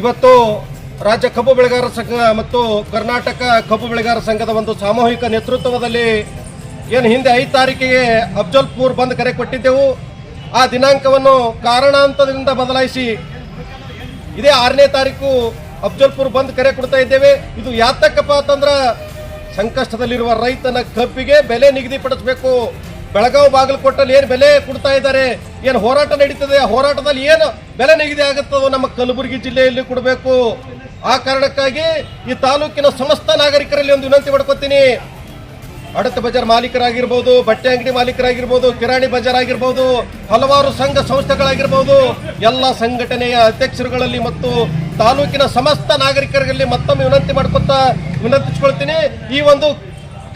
ಇವತ್ತು ರಾಜ್ಯ ಕಬ್ಬು ಬೆಳೆಗಾರರ ಸಂಘ ಮತ್ತು ಕರ್ನಾಟಕ ಕಬ್ಬು ಬೆಳೆಗಾರರ ಸಂಘದ ಒಂದು ಸಾಮೂಹಿಕ ನೇತೃತ್ವದಲ್ಲಿ ಏನು ಹಿಂದೆ ಐದು ತಾರೀಕಿಗೆ ಅಫ್ಜಲ್ಪುರ್ ಬಂದ್ ಕರೆ ಕೊಟ್ಟಿದ್ದೆವು. ಆ ದಿನಾಂಕವನ್ನು ಕಾರಣಾಂತರದಿಂದ ಬದಲಾಯಿಸಿ ಇದೇ ಆರನೇ ತಾರೀಕು ಅಫ್ಜಲ್ಪುರ್ ಬಂದ್ ಕರೆ ಕೊಡ್ತಾ ಇದ್ದೇವೆ. ಇದು ಯಾತಕ್ಕಪ್ಪ ಅಂತಂದ್ರೆ ಸಂಕಷ್ಟದಲ್ಲಿರುವ ರೈತನ ಕಬ್ಬಿಗೆ ಬೆಲೆ ನಿಗದಿಪಡಿಸಬೇಕು. ಬೆಳಗಾವಿ ಬಾಗಲಕೋಟಲ್ಲಿ ಏನು ಬೆಲೆ ಕೊಡ್ತಾ ಇದ್ದಾರೆ? ಏನು ಹೋರಾಟ ನಡೀತದೆ? ಆ ಹೋರಾಟದಲ್ಲಿ ಏನು ಬೆಲೆ ನಿಗದಿ ಆಗುತ್ತದೋ ನಮ್ಮ ಕಲಬುರಗಿ ಜಿಲ್ಲೆಯಲ್ಲಿ ಕೊಡಬೇಕು. ಆ ಕಾರಣಕ್ಕಾಗಿ ಈ ತಾಲೂಕಿನ ಸಮಸ್ತ ನಾಗರಿಕರಲ್ಲಿ ಒಂದು ವಿನಂತಿ ಮಾಡ್ಕೊತೀನಿ. ಅಡತ ಬಜಾರ್ ಮಾಲೀಕರಾಗಿರ್ಬೋದು, ಬಟ್ಟೆ ಅಂಗಡಿ ಮಾಲೀಕರಾಗಿರ್ಬೋದು, ಕಿರಾಣಿ ಬಜಾರ್ ಆಗಿರ್ಬೋದು, ಹಲವಾರು ಸಂಘ ಸಂಸ್ಥೆಗಳಾಗಿರ್ಬೋದು, ಎಲ್ಲ ಸಂಘಟನೆಯ ಅಧ್ಯಕ್ಷರುಗಳಲ್ಲಿ ಮತ್ತು ತಾಲೂಕಿನ ಸಮಸ್ತ ನಾಗರಿಕರಲ್ಲಿ ಮತ್ತೊಮ್ಮೆ ವಿನಂತಿ ಮಾಡ್ಕೊತಾ ವಿನಂತಿಸ್ಕೊಳ್ತೀನಿ. ಈ ಒಂದು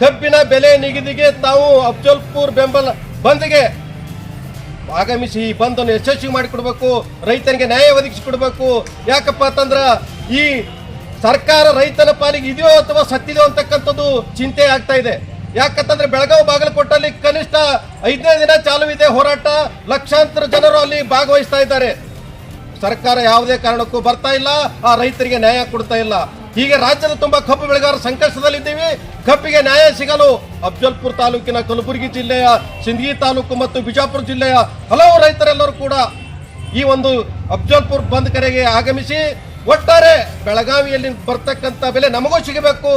ಕಬ್ಬಿನ ಬೆಲೆ ನಿಗದಿಗೆ ತಾವು ಅಫ್ಜಲ್ಪುರ್ ಬೆಂಬಲ ಬಂದ್ಗೆ ಆಗಮಿಸಿ ಈ ಬಂದನ್ನು ಯಶಸ್ವಿ ಮಾಡಿಕೊಡ್ಬೇಕು, ರೈತನಿಗೆ ನ್ಯಾಯ ಒದಗಿಸಿಕೊಡ್ಬೇಕು. ಯಾಕಪ್ಪ ಅಂತಂದ್ರ ಈ ಸರ್ಕಾರ ರೈತನ ಪಾಲಿಗೆ ಇದೆಯೋ ಅಥವಾ ಸತ್ತಿದೆಯೋ ಅಂತಕ್ಕಂಥದ್ದು ಚಿಂತೆ ಆಗ್ತಾ ಇದೆ. ಯಾಕಂತಂದ್ರೆ ಬೆಳಗಾವಿ ಬಾಗಲಕೋಟಲ್ಲಿ ಕನಿಷ್ಠ ಐದನೇ ದಿನ ಚಾಲು ಇದೆ ಹೋರಾಟ. ಲಕ್ಷಾಂತರ ಜನರು ಅಲ್ಲಿ ಭಾಗವಹಿಸ್ತಾ ಇದ್ದಾರೆ. ಸರ್ಕಾರ ಯಾವುದೇ ಕಾರಣಕ್ಕೂ ಬರ್ತಾ ಇಲ್ಲ, ಆ ರೈತರಿಗೆ ನ್ಯಾಯ ಕೊಡ್ತಾ ಇಲ್ಲ. ಹೀಗೆ ರಾಜ್ಯದ ತುಂಬಾ ಕಬ್ಬು ಬೆಳೆಗಾರ ಸಂಕಷ್ಟದಲ್ಲಿದ್ದೀವಿ. ಕಬ್ಬಿಗೆ ನ್ಯಾಯ ಸಿಗಲು ಅಫ್ಜಲ್ಪುರ್ ತಾಲೂಕಿನ ಕಲಬುರಗಿ ಜಿಲ್ಲೆಯ, ಸಿಂದಗಿ ತಾಲೂಕು ಮತ್ತು ಬಿಜಾಪುರ ಜಿಲ್ಲೆಯ ಹಲವು ರೈತರೆಲ್ಲರೂ ಕೂಡ ಈ ಒಂದು ಅಫ್ಜಲ್ಪುರ್ ಬಂದ್ ಕರೆಗೆ ಆಗಮಿಸಿ ಒಟ್ಟಾರೆ ಬೆಳಗಾವಿಯಲ್ಲಿ ಬರ್ತಕ್ಕಂಥ ಬೆಲೆ ನಮಗೂ ಸಿಗಬೇಕು.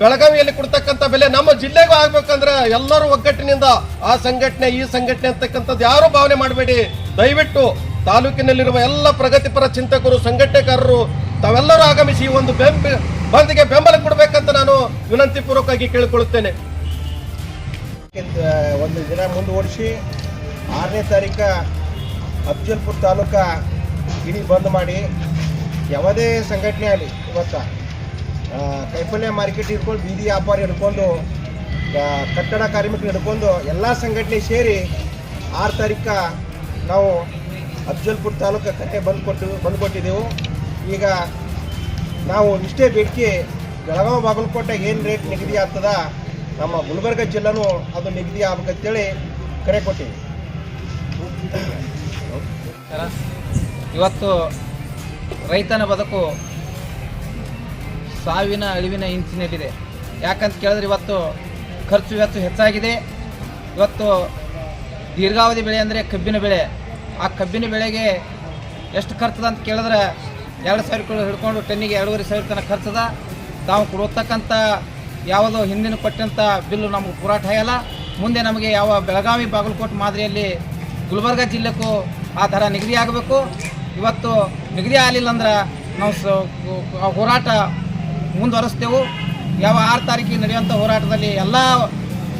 ಬೆಳಗಾವಿಯಲ್ಲಿ ಕೊಡ್ತಕ್ಕಂಥ ಬೆಲೆ ನಮ್ಮ ಜಿಲ್ಲೆಗೂ ಆಗ್ಬೇಕಂದ್ರೆ ಎಲ್ಲರೂ ಒಗ್ಗಟ್ಟಿನಿಂದ ಆ ಸಂಘಟನೆ, ಈ ಸಂಘಟನೆ ಅಂತಕ್ಕಂಥದ್ದು ಯಾರು ಭಾವನೆ ಮಾಡಬೇಡಿ. ದಯವಿಟ್ಟು ತಾಲೂಕಿನಲ್ಲಿರುವ ಎಲ್ಲ ಪ್ರಗತಿಪರ ಚಿಂತಕರು, ಸಂಘಟನೆಕಾರರು, ತಾವೆಲ್ಲರೂ ಆಗಮಿಸಿ ಈ ಒಂದು ಬೆಂಬ, ಬಂದ್ಗೆ ಬೆಂಬಲ ಕೊಡಬೇಕಂತ ನಾನು ವಿನಂತಿ ಪೂರ್ವಕವಾಗಿ ಕೇಳಿಕೊಳ್ಳುತ್ತೇನೆ. ಒಂದು ದಿನ ಮುಂದುವರಿಸಿ, ಆರನೇ ತಾರೀಕ ಅಫ್ಜಲ್ಪುರ್ ತಾಲೂಕ ಇಡಿ ಬಂದ್ ಮಾಡಿ, ಯಾವುದೇ ಸಂಘಟನೆ ಆಗಲಿ, ಇವತ್ತು ಕೈಪಲ್ಯ ಮಾರ್ಕೆಟ್ ಹಿಡ್ಕೊಂಡು, ಬೀದಿ ವ್ಯಾಪಾರ ಹಿಡ್ಕೊಂಡು ಕಟ್ಟಡ ಕಾರ್ಮಿಕರು ಹಿಡ್ಕೊಂಡು, ಎಲ್ಲ ಸಂಘಟನೆ ಸೇರಿ ಆರು ತಾರೀಕ ನಾವು ಅಫ್ಜಲ್ಪುರ್ ತಾಲೂಕು ಕಟ್ಟೆ ಬಂದ್ ಕೊಟ್ಟು ಬಂದ್ ಕೊಟ್ಟಿದ್ದೆವು ಈಗ ನಾವು ಇಷ್ಟೇ ಬೇಡಿಕೆ ಬೆಳಗಾವಿ ಬಾಗಲಕೋಟೆ ಏನು ರೇಟ್ ನಿಗದಿ ಆಗ್ತದ, ನಮ್ಮ ಗುಲ್ಬರ್ಗ ಜಿಲ್ಲೆನೂ ಅದು ನಿಗದಿ ಆಗ್ಬೇಕಂತೇಳಿ ಕರೆ ಕೊಟ್ಟಿವಿ. ಇವತ್ತು ರೈತನ ಬದುಕು ಸಾವಿನ ಅಳಿವಿನ ಇಂಚಿನಲ್ಲಿದೆ ಯಾಕಂತ ಕೇಳಿದ್ರೆ ಇವತ್ತು ಖರ್ಚು ಇವತ್ತು ಹೆಚ್ಚಾಗಿದೆ. ಇವತ್ತು ದೀರ್ಘಾವಧಿ ಬೆಳೆ ಅಂದರೆ ಕಬ್ಬಿನ ಬೆಳೆ. ಆ ಕಬ್ಬಿನ ಬೆಳೆಗೆ ಎಷ್ಟು ಖರ್ಚದ ಅಂತ ಕೇಳಿದ್ರೆ ಎರಡು ಸಾವಿರ ಕಿಲೋ ಹಿಡ್ಕೊಂಡು ಟನ್ನಿಗೆ ಎರಡೂವರೆ ಸಾವಿರ ತನಕ ಖರ್ಚದ. ತಾವು ಕೊಡತಕ್ಕಂಥ ಯಾವುದೋ ಹಿಂದಿನ ಕೊಟ್ಟಂಥ ಬಿಲ್ಲು ನಮಗೆ ಪೂರಾಟ ಆಗಲ್ಲ ಮುಂದೆ ನಮಗೆ ಯಾವ ಬೆಳಗಾವಿ ಬಾಗಲಕೋಟೆ ಮಾದರಿಯಲ್ಲಿ ಗುಲ್ಬರ್ಗ ಜಿಲ್ಲೆಗೂ ಆ ಥರ ನಿಗದಿ ಆಗಬೇಕು. ಇವತ್ತು ನಿಗದಿ ಆಗಲಿಲ್ಲ ಅಂದ್ರೆ ನಾವು ಸ ಹೋರಾಟ ಮುಂದುವರಿಸ್ತೇವೆ. ಯಾವ ಆರು ತಾರೀಕಿಗೆ ನಡೆಯುವಂಥ ಹೋರಾಟದಲ್ಲಿ ಎಲ್ಲ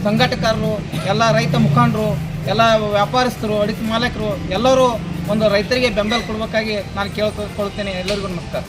ಸಂಘಟಕರು, ಎಲ್ಲ ರೈತ ಮುಖಂಡರು ಎಲ್ಲ ವ್ಯಾಪಾರಸ್ಥರು ಅಡಿಕೆ ಮಾಲೀಕರು ಎಲ್ಲರೂ ಒಂದು ರೈತರಿಗೆ ಬೆಂಬಲ ಕೊಡಬೇಕಾಗಿ ನಾನು ಕೇಳ್ಕೊಳ್ತೇನೆ. ಎಲ್ಲರಿಗೂ ನಮಸ್ಕಾರ.